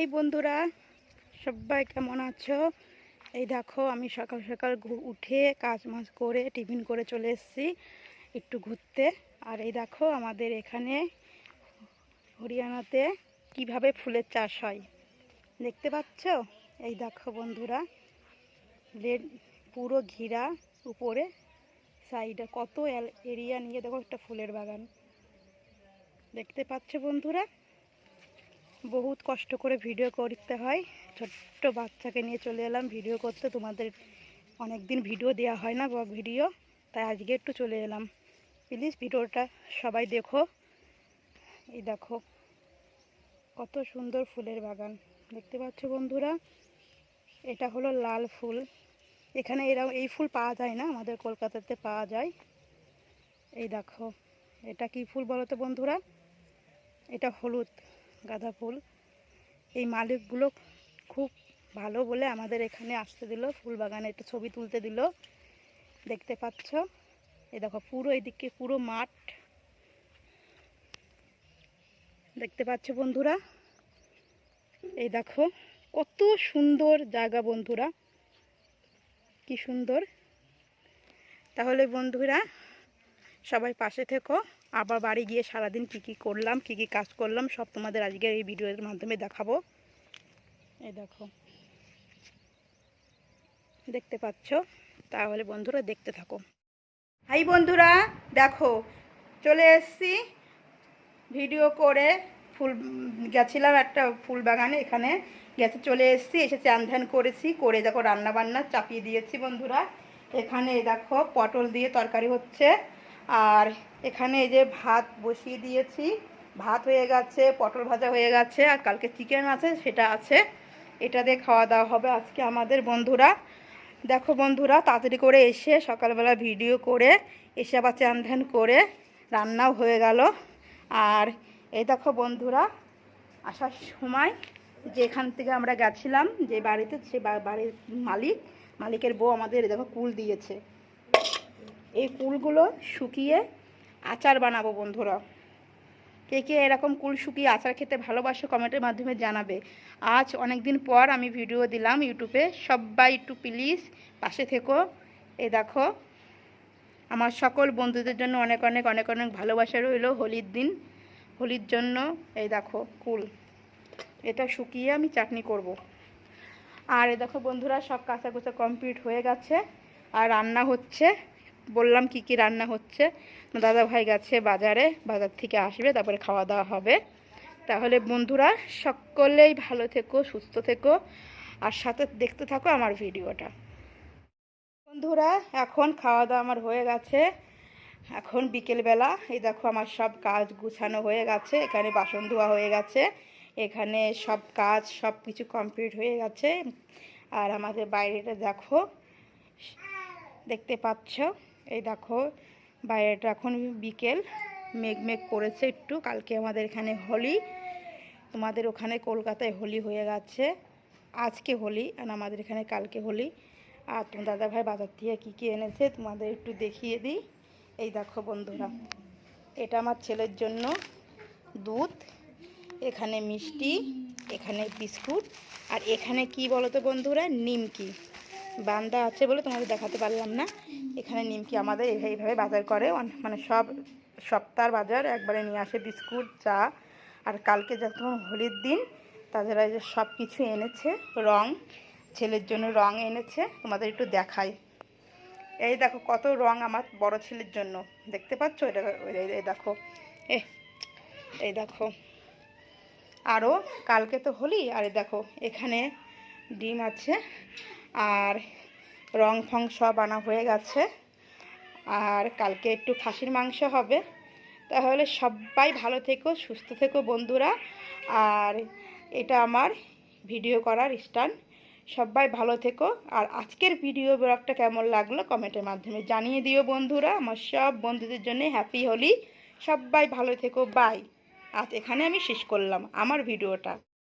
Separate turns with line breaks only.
High বন্ধুরা, সবাই কেমন আছো? এই দেখো, আমি সকাল সকাল উঠে কাজ মাজ করে, টিফিন করে চলে এসেছি একটু ঘুরতে। আর এই দেখো, আমাদের এখানে হরিয়ানাতে কীভাবে ফুলের চাষ হয়। দেখতে পাচ্ছ? এই দেখো বন্ধুরা রেড পুরো ঘিরা উপরে, সাইডে কত এরিয়া নিয়ে দেখো একটা ফুলের বাগান। দেখতে পাচ্ছ বন্ধুরা? বহুত কষ্ট করে ভিডিও করতে হয়। ছোট্ট বাচ্চাকে নিয়ে চলে এলাম, ভিডিও করতে। তোমাদের অনেক দিন ভিডিও দেওয়া হয় না বা ভিডিও, তাই আজকে একটু চলে এলাম। প্লিজ ভিডিওটা সবাই দেখো। এই দেখো, কত সুন্দর ফুলের বাগান। দেখতে পাচ্ছ বন্ধুরা, এটা হলো লাল ফুল। এখানে এরকম এই ফুল পাওয়া যায় না, আমাদের কলকাতাতে পাওয়া যায়। এই দেখো, এটা কি ফুল বলো তো বন্ধুরা? এটা হলুদ। গাঁদা ফুল। এই মালিকগুলো খুব ভালো বলে আমাদের এখানে আসতে দিল, ফুল বাগানে একটা ছবি তুলতে দিল। দেখতে পাচ্ছ? এই দেখো, পুরো এদিকে পুরো মাঠ। দেখতে পাচ্ছ বন্ধুরা? এই দেখো, কত সুন্দর জায়গা বন্ধুরা। কি সুন্দর। তাহলে বন্ধুরা, সবাই পাশে থেকো। আবার বাড়ি গিয়ে সারাদিন কি কি করলাম, কি কি কাজ করলাম, সব তোমাদের আজকে এই ভিডিওর মাধ্যমে দেখাবো। এই দেখো। দেখতে পাচ্ছ? তাহলে বন্ধুরা দেখতে থাকো। হাই বন্ধুরা, দেখো, চলে এসছি। ভিডিও করে ফুল, গেছিলাম একটা ফুল বাগানে, এখানে গেছে, চলে এসেছি এসে চান ধ্যান করেছি, করে দেখো রান্না বান্না চাপিয়ে দিয়েছি বন্ধুরা। এখানে দেখো, পটল দিয়ে তরকারি হচ্ছে। আর এখানে এই যে ভাত বসিয়ে দিয়েছি। ভাত হয়ে গেছে, পটল ভাজা হয়ে গেছে, আর কালকে চিকেন আছে, সেটা আছে। এটা দিয়ে খাওয়া দাওয়া হবে আজকে আমাদের বন্ধুরা। দেখো বন্ধুরা, তাড়াতাড়ি করে এসে সকালবেলা ভিডিও করে, এসে আবার চান ধ্যান করে রান্নাও হয়ে গেল। আর এই দেখো বন্ধুরা, আসার সময় যেখান থেকে আমরা গেছিলাম, যে বাড়িতে, সে বাড়ির মালিক, মালিকের বউ আমাদের দেখো কুল দিয়েছে। এই কুলগুলো শুকিয়ে আচার বানাবো বন্ধুরা। কে কে এরকম কুল শুকিয়ে আচার খেতে ভালোবাসো কমেন্টের মাধ্যমে জানাবে। আজ অনেক দিন পর আমি ভিডিও দিলাম ইউটিউবে। সবাই একটু প্লিজ পাশে থেকো। এ দেখো, আমার সকল বন্ধুদের জন্য অনেক অনেক অনেক অনেক ভালোবাসা রইল হোলির দিন। হোলির জন্য এই দেখো কুল। এটা শুকিয়ে আমি চাটনি করব। আর এই দেখো বন্ধুরা, সব কাঁচা কুচা কমপ্লিট হয়ে গেছে। আর রান্না হচ্ছে। বললাম কি কি রান্না হচ্ছে। দাদা ভাই গেছে বাজারে, বাজার থেকে আসবে, তারপরে খাওয়া দাওয়া হবে। তাহলে বন্ধুরা, সকলেই ভালো থেকো, সুস্থ থেকো, আর সাথে দেখতে থাকো আমার ভিডিওটা। বন্ধুরা, এখন খাওয়া দাওয়া আমার হয়ে গেছে। এখন বিকেলবেলা, এই দেখো আমার সব কাজ গুছানো হয়ে গেছে, এখানে বাসন ধোয়া হয়ে গেছে, এখানে সব কাজ সব কিছু কমপ্লিট হয়ে গেছে। আর আমাদের বাইরেটা দেখো, দেখতে পাচ্ছ? এই দেখো, বাইরেটা এখন বিকেল। মেঘ মেঘ করেছে একটু। কালকে আমাদের এখানে হোলি। তোমাদের ওখানে কলকাতায় হোলি হয়ে গেছে। আজকে হোলি, আর আমাদের এখানে কালকে হোলি। আর তোমার দাদা ভাই বাজার থেকে কী কী এনেছে, তোমাদের একটু দেখিয়ে দিই। এই দেখো বন্ধুরা, এটা আমার ছেলের জন্য দুধ, এখানে মিষ্টি, এখানে বিস্কুট। আর এখানে কি বলো তো বন্ধুরা, নিমকি। বান্দা আছে বলে তোমাদের দেখাতে পারলাম না। এখানে নিমকি আমাদের এই- এইভাবে বাজার করে। মানে সব সপ্তাহ বাজার। একবারে নিয়ে আসে বিস্কুট, চা। আর কালকে যখন হোলির দিন এই যে সব কিছু এনেছে, রং। ছেলের জন্য রং এনেছে। তোমাদের একটু দেখাই। এই দেখো কত রং আমার বড় ছেলের জন্য। দেখতে পাচ্ছ? এটা এই- দেখো। এ, এই দেখো। আরও কালকে তো হোলি। আর দেখো, এখানে ডিম আছে। আর রং ফং সব আনা হয়ে গেছে। আর কালকে একটু খাসির মাংস হবে। তাহলে সবাই ভালো থেকো, সুস্থ থেকো বন্ধুরা। আর এটা আমার ভিডিও করার স্টান সবাই ভালো থেকো। আর আজকের ভিডিও ব্লগটা কেমন লাগল কমেন্টের মাধ্যমে জানিয়ে দিও বন্ধুরা। আমার সব বন্ধুদের জন্য হ্যাপি হোলি। সবাই ভালো থেকো। বাই। আজ এখানে আমি শেষ করলাম আমার ভিডিওটা।